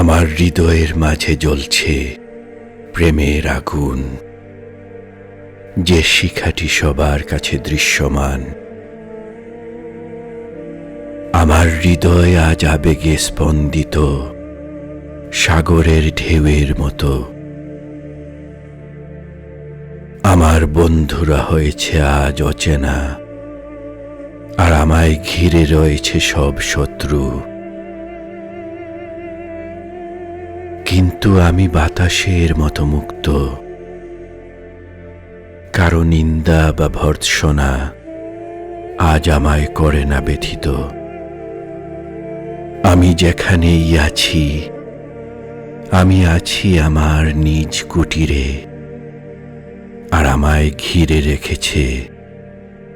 আমার হৃদয়ের মাঝে জ্বলছে প্রেমের আগুন। যে শিখাটি সবার কাছে দৃশ্যমান, আমার হৃদয় আজ আবেগে স্পন্দিত সাগরের ঢেউয়ের মতো। আমার বন্ধুরা হয়েছে আজ অচেনা, আর আমায় ঘিরে রয়েছে সব শত্রু। কিন্তু আমি বাতাসের মতো মুক্ত। কারও নিন্দা বা ভর্ৎসনা আজ আমায় করে না ব্যথিত। আমি যেখানেই আছি, আমি আছি আমার নিজ কুটিরে, আর আমায় ঘিরে রেখেছে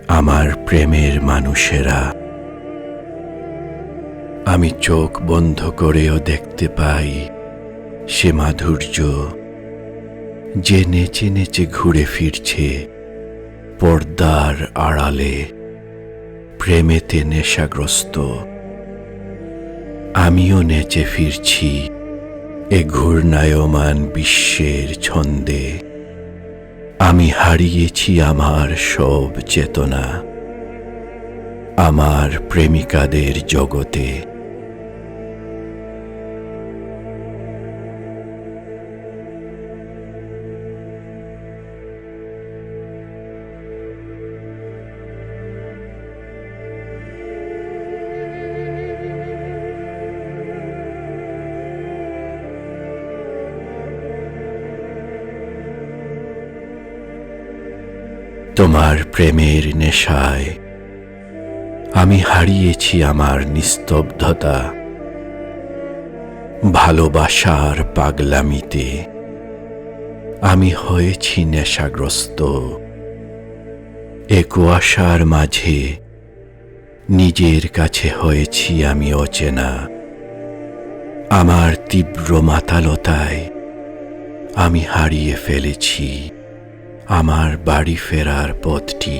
আমার প্রেমের মানুষেরা। আমি চোখ বন্ধ করেও দেখতে পাই সে মাধুর্য যে নেচে নেচে ঘুরে ফিরছে পর্দার আড়ালে, প্রেমেতে নেশাগ্রস্ত। আমিও নেচে ফিরছি এ ঘূর্ণায়মান বিশ্বের ছন্দে। আমি হারিয়েছি আমার সব চেতনা, আমার প্রেমিকাদের জগতে। তোমার প্রেমের নেশায়। আমি হারিয়েছি আমার নিস্তব্ধতা। ভালোবাসার পাগলামিতে। আমি হয়েছি নেশাগ্রস্ত। এ কুয়াশার মাঝে নিজের কাছে হয়েছি আমি অচেনা। আমার তীব্র মাতালতায় আমি হারিয়ে ফেলেছি। আমার বাড়ি ফেরার পথটি।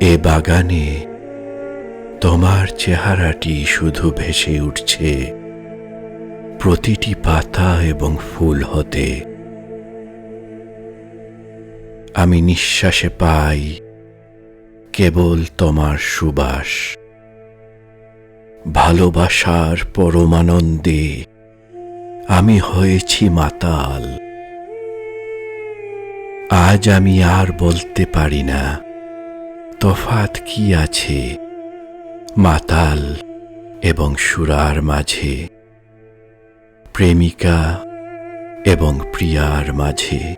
এ বাগানে তোমার চেহারাটি শুধু ভেসে উঠছে। প্রতিটি পাতা এবং ফুল হতে। আমি নিঃশ্বাসে পাই কেবল তোমার সুবাস। ভালোবাসার পরমানন্দে আমি হয়েছি মাতাল। আজ আমি আর বলতে পারি না। তফাত কি আছে? মাতাল এবং সুরার মাঝে। প্রেমিকা এবং প্রিয়ার মাঝে।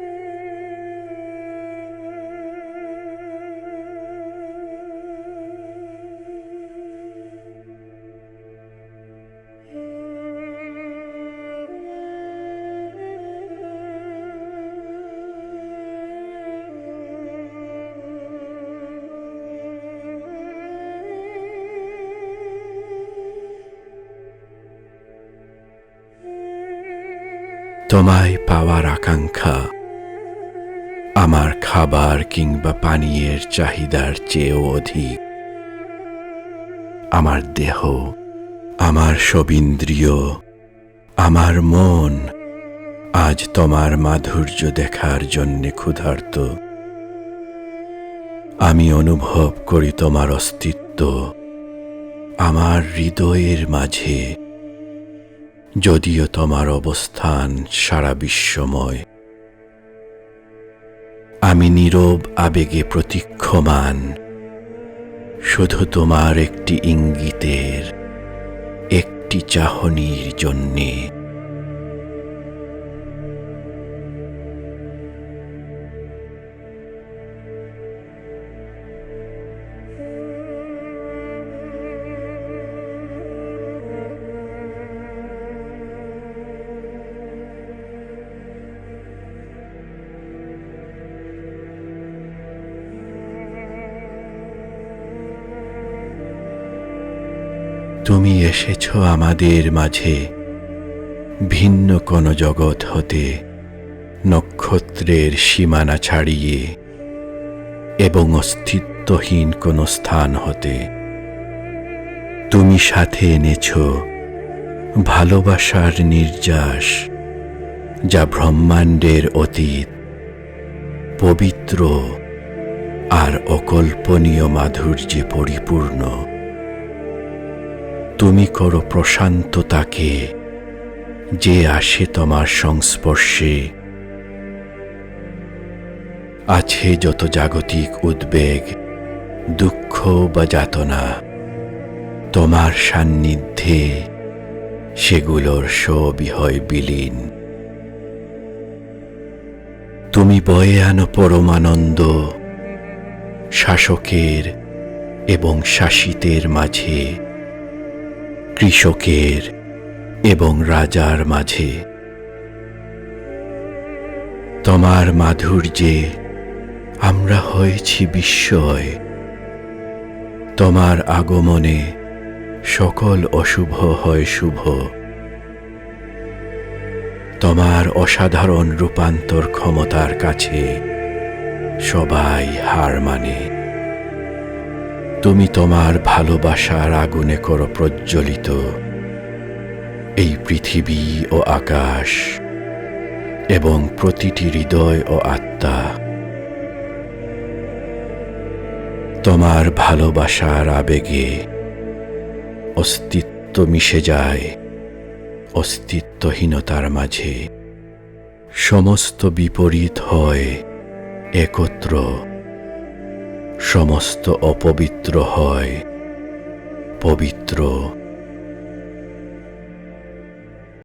তোমায় পাওয়ার আকাঙ্ক্ষা। আমার খাবার কিংবা পানীয়ের চাহিদার চেয়েও অধিক। আমার দেহ, আমার সবিন্দ্রিয় আমার মন আজ তোমার মাধুর্য দেখার জন্যে ক্ষুধার্ত। আমি অনুভব করি তোমার অস্তিত্ব। আমার হৃদয়ের মাঝে যদিও তোমার অবস্থান সারা বিশ্বময়। আমি নীরব আবেগে প্রতীক্ষমান। শুধু তোমার একটি ইঙ্গিতের, একটি চাহনির জন্যে। তুমি এসেছ আমাদের মাঝে। ভিন্ন কোন জগৎ হতে নক্ষত্রের সীমানা ছাড়িয়ে এবং অস্তিত্বহীন কোনো স্থান হতে। তুমি সাথে এনেছ ভালোবাসার নির্যাস যা ব্রহ্মাণ্ডের অতীত, পবিত্র আর অকল্পনীয় মাধুর্যে পরিপূর্ণ। তুমি করো প্রশান্ত তাকে যে আসে তোমার সংস্পর্শে। আছে যত জাগতিক উদ্বেগ, দুঃখ বা যাতনা, তোমার সান্নিধ্যে সেগুলোর সবই বিলীন। তুমি বয়ে আনো পরমানন্দ, শাসকের এবং শাসিতের মাঝে। কৃষকের এবং রাজার মাঝে। তোমার মাধুর্যে আমরা হয়েছি বিস্ময়। তোমার আগমনে সকল অশুভ হয় শুভ। তোমার অসাধারণ রূপান্তর ক্ষমতার কাছে সবাই হার মানে। তুমি তোমার ভালোবাসার আগুনে করো প্রজ্বলিত। এই পৃথিবী ও আকাশ এবং প্রতিটি হৃদয় ও আত্মা তোমার ভালোবাসার আবেগে অস্তিত্ব মিশে যায়, অস্তিত্বহীনতার মাঝে। সমস্ত বিপরীত হয় একত্র সমস্ত অপবিত্র হয় পবিত্র